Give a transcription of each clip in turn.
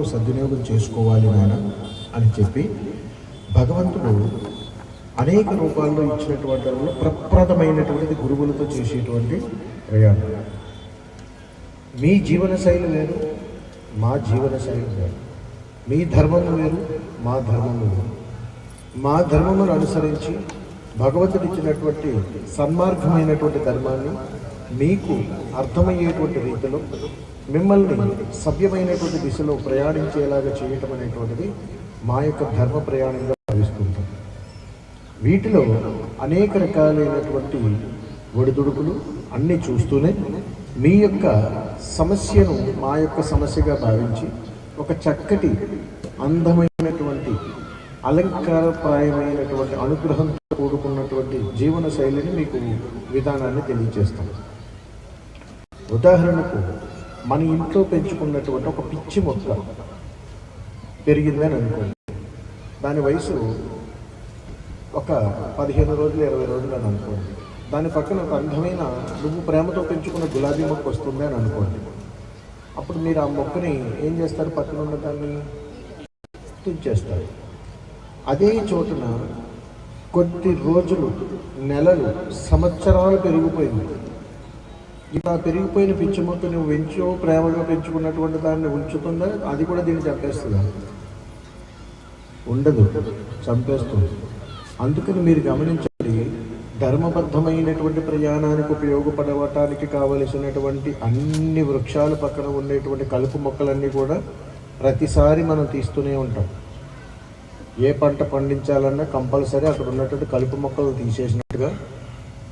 నువ్వు సద్వినియోగం చేసుకోవాలి నాయన అని చెప్పి భగవంతుడు అనేక రూపాల్లో ఇచ్చినటువంటి దానిలో ప్రప్రదమైనటువంటిది గురువులతో చేసేటువంటి ప్రయాణం. మీ జీవన శైలి వేరు మా జీవన శైలి వేరు. మీ ధర్మము వేరు మా ధర్మము వేరు. మా ధర్మమును అనుసరించి భగవంతుడు ఇచ్చినటువంటి సన్మార్గమైనటువంటి ధర్మాన్ని మీకు అర్థమయ్యేటువంటి రీతిలో మిమ్మల్ని సభ్యమైనటువంటి దిశలో ప్రయాణించేలాగా చేయటం అనేటువంటిది మా యొక్క ధర్మ ప్రయాణంగా భావిస్తుంటాం. వీటిలో అనేక రకాలైనటువంటి ఒడిదుడుకులు అన్నీ చూస్తూనే మీ యొక్క సమస్యను మా యొక్క సమస్యగా భావించి ఒక చక్కటి అందమైనటువంటి అలంకారప్రాయమైనటువంటి అనుగ్రహంతో కూడుకున్నటువంటి జీవన శైలిని మీకు విధానాన్ని తెలియజేస్తాం. ఉదాహరణకు మన ఇంట్లో పెంచుకున్నటువంటి ఒక పిచ్చి మొక్క పెరిగిందని అనుకోండి. దాని వయసు ఒక పదిహేను రోజులు ఇరవై రోజులు అని అనుకోండి. దాని పక్కన ఒక అందమైన నువ్వు ప్రేమతో పెంచుకున్న గులాబీ మొక్క వస్తుంది అని అనుకోండి. అప్పుడు మీరు ఆ మొక్కని ఏం చేస్తారు? పక్కన ఉన్న దాన్ని తుంచేస్తారు. అదే చోటున కొద్ది రోజులు నెలలు సంవత్సరాలు పెరిగిపోయింది. ఇలా పెరిగిపోయిన పిచ్చి మొక్క నువ్వు పెంచో ప్రేమగా పెంచుకున్నటువంటి దాన్ని ఉంచుతుందా? అది కూడా దీన్ని చంపేస్తుందా? ఉండదు. చంపేస్తుంది. అందుకని మీరు గమనించండి ధర్మబద్ధమైనటువంటి ప్రయాణానికి ఉపయోగపడవటానికి కావలసినటువంటి అన్ని వృక్షాలు పక్కన ఉండేటువంటి కలుపు మొక్కలన్నీ కూడా ప్రతిసారి మనం తీస్తూనే ఉంటాం. ఏ పంట పండించాలన్నా కంపల్సరీ అక్కడ ఉన్నటువంటి కలుపు మొక్కలు తీసేసినట్టుగా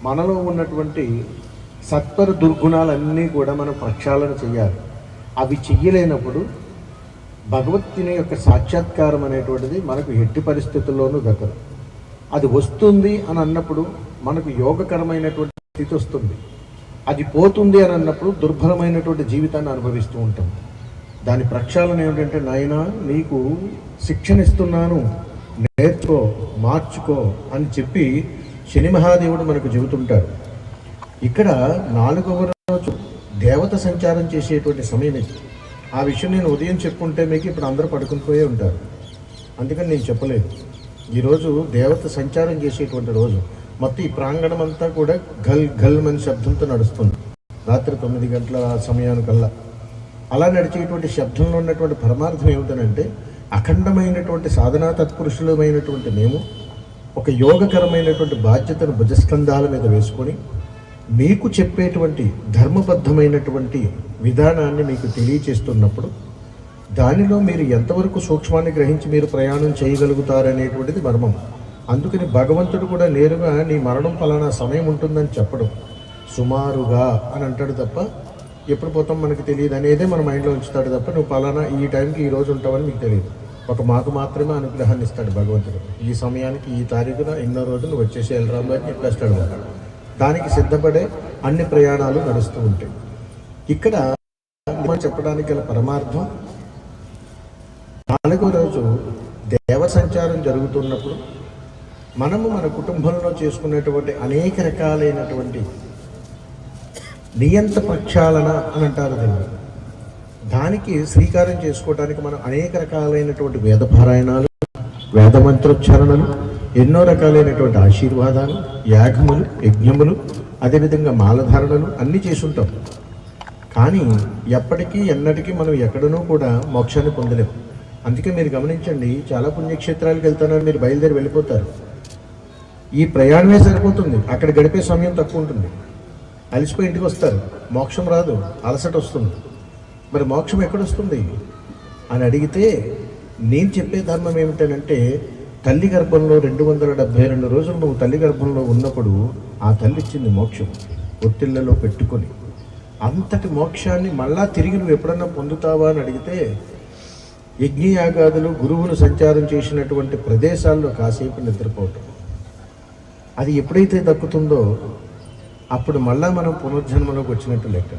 మనలో ఉన్నటువంటి సత్వర దుర్గుణాలన్నీ కూడా మనం ప్రక్షాళన చేయాలి. అవి చెయ్యలేనప్పుడు భగవత్తుని యొక్క సాక్షాత్కారం అనేటువంటిది మనకు ఎట్టి పరిస్థితుల్లోనూ దక్కదు. అది వస్తుంది అని అన్నప్పుడు మనకు యోగకరమైనటువంటి స్థితి వస్తుంది. అది పోతుంది అని అన్నప్పుడు దుర్భరమైనటువంటి జీవితాన్ని అనుభవిస్తూ ఉంటాం. దాని ప్రక్షాళన ఏమిటంటే నాయన నీకు శిక్షణ ఇస్తున్నాను నేర్చుకో మార్చుకో అని చెప్పి శని మహాదేవుడు మనకు చెబుతుంటాడు. ఇక్కడ నాలుగవ రోజు దేవత సంచారం చేసేటువంటి సమయం ఇది. ఆ విషయం నేను ఉదయం చెప్పుకుంటే మీకు ఇప్పుడు అందరూ పడుకుని పోయే ఉంటారు. అందుకని నేను చెప్పలేదు. ఈరోజు దేవత సంచారం చేసేటువంటి రోజు. మొత్తం ఈ ప్రాంగణం అంతా కూడా గల్ గల్ అని శబ్దంతో నడుస్తుంది. రాత్రి తొమ్మిది గంటల సమయానికల్లా. అలా నడిచేటువంటి శబ్దంలో ఉన్నటువంటి పరమార్థం ఏమిటనంటే అఖండమైనటువంటి సాధనా తత్పురుషులమైనటువంటి మేము ఒక యోగకరమైనటువంటి బాధ్యతను భుజస్కంధాల మీద వేసుకొని మీకు చెప్పేటువంటి ధర్మబద్ధమైనటువంటి విధానాన్ని మీకు తెలియచేస్తున్నప్పుడు దానిలో మీరు ఎంతవరకు సూక్ష్మాన్ని గ్రహించి మీరు ప్రయాణం చేయగలుగుతారనేటువంటిది మర్మం. అందుకని భగవంతుడు కూడా నేరుగా నీ మరణం ఫలానా సమయం ఉంటుందని చెప్పడం సుమారుగా అని అంటాడు తప్ప ఎప్పుడు పోతాం మనకు తెలియదు అనేదే మన మైండ్లో ఉంచుతాడు తప్ప నువ్వు ఫలానా ఈ టైంకి ఈ రోజు ఉంటావని మీకు తెలియదు. ఒక మాకు మాత్రమే అనుగ్రహాన్ని ఇస్తాడు భగవంతుడు. ఈ సమయానికి ఈ తారీఖున ఎన్నో రోజులు వచ్చేసి వెళ్ళరాము అని చెప్పేస్తాడు దానికి సిద్ధపడే అన్ని ప్రయాణాలు నడుస్తూ ఉంటాయి. ఇక్కడ చెప్పడానికి గల పరమార్థం నాలుగో రోజు దేవ సంచారం జరుగుతున్నప్పుడు మనము మన కుటుంబంలో చేసుకునేటువంటి అనేక రకాలైనటువంటి నియంత ప్రక్షాళన అని అంటారు దీన్ని. దానికి శ్రీకారం చేసుకోవడానికి మనం అనేక రకాలైనటువంటి వేద పారాయణాలు వేద మంత్రోచ్చారణలు ఎన్నో రకాలైనటువంటి ఆశీర్వాదాలు యాగములు యజ్ఞములు అదేవిధంగా మాలధారణలు అన్నీ చేసుంటాం. కానీ ఎప్పటికీ ఎన్నటికీ మనం ఎక్కడనూ కూడా మోక్షాన్ని పొందలేము అందుకే మీరు గమనించండి చాలా పుణ్యక్షేత్రాలకు వెళ్తానని మీరు బయలుదేరి వెళ్ళిపోతారు. ఈ ప్రయాణమే సరిపోతుంది. అక్కడ గడిపే సమయం తక్కువ ఉంటుంది. అలసిపోయి ఇంటికి వస్తారు. మోక్షం రాదు. అలసట వస్తుంది. మరి మోక్షం ఎక్కడొస్తుంది? అని అడిగితే నేను చెప్పే ధర్మం ఏమిటనంటే తల్లి గర్భంలో రెండు వందల డెబ్బై రెండు రోజులు నువ్వు తల్లి గర్భంలో ఉన్నప్పుడు ఆ తల్లి ఇచ్చింది మోక్షం. ఒత్తిళ్ళలో పెట్టుకొని. అంతటి మోక్షాన్ని మళ్ళా తిరిగి నువ్వు ఎప్పుడన్నా పొందుతావా అని అడిగితే యజ్ఞయాగాదులు గురువులు సంచారం చేసినటువంటి ప్రదేశాల్లో కాసేపు నిద్రపోవటం. అది ఎప్పుడైతే దక్కుతుందో అప్పుడు మళ్ళా మనం పునర్జన్మలోకి వచ్చినట్టు లెక్క.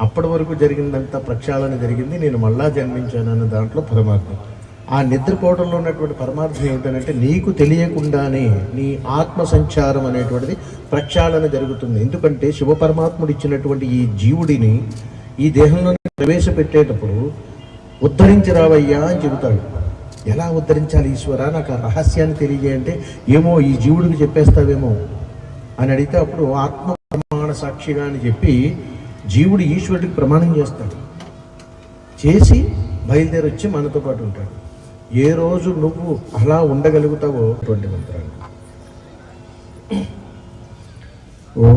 అప్పటి వరకు జరిగిందంతా ప్రక్షాళన జరిగింది నేను మళ్ళా జన్మించాను అన్న దాంట్లో పరమార్థం ఆ నిద్రపోవడంలో ఉన్నటువంటి పరమార్థం ఏంటంటే నీకు తెలియకుండానే నీ ఆత్మ సంచారం అనేటువంటిది ప్రక్షాళన జరుగుతుంది. ఎందుకంటే శివ పరమాత్ముడు ఇచ్చినటువంటి ఈ జీవుడిని ఈ దేహంలో ప్రవేశపెట్టేటప్పుడు ఉద్ధరించి రావయ్యా అని చెబుతాడు. ఎలా ఉద్ధరించాలి ఈశ్వర? నాకు ఆ రహస్యాన్ని తెలియజేయంటే ఏమో ఈ జీవుడికి చెప్పేస్తావేమో అని అడిగితే అప్పుడు ఆత్మ ప్రమాణ సాక్షిగా అని చెప్పి జీవుడు ఈశ్వరుడికి ప్రమాణం చేస్తాడు. చేసి బయలుదేరొచ్చి మనతో పాటు ఉంటాడు. ఏ రోజు నువ్వు అలా ఉండగలుగుతావో అటువంటి మంత్రాలు. ఓ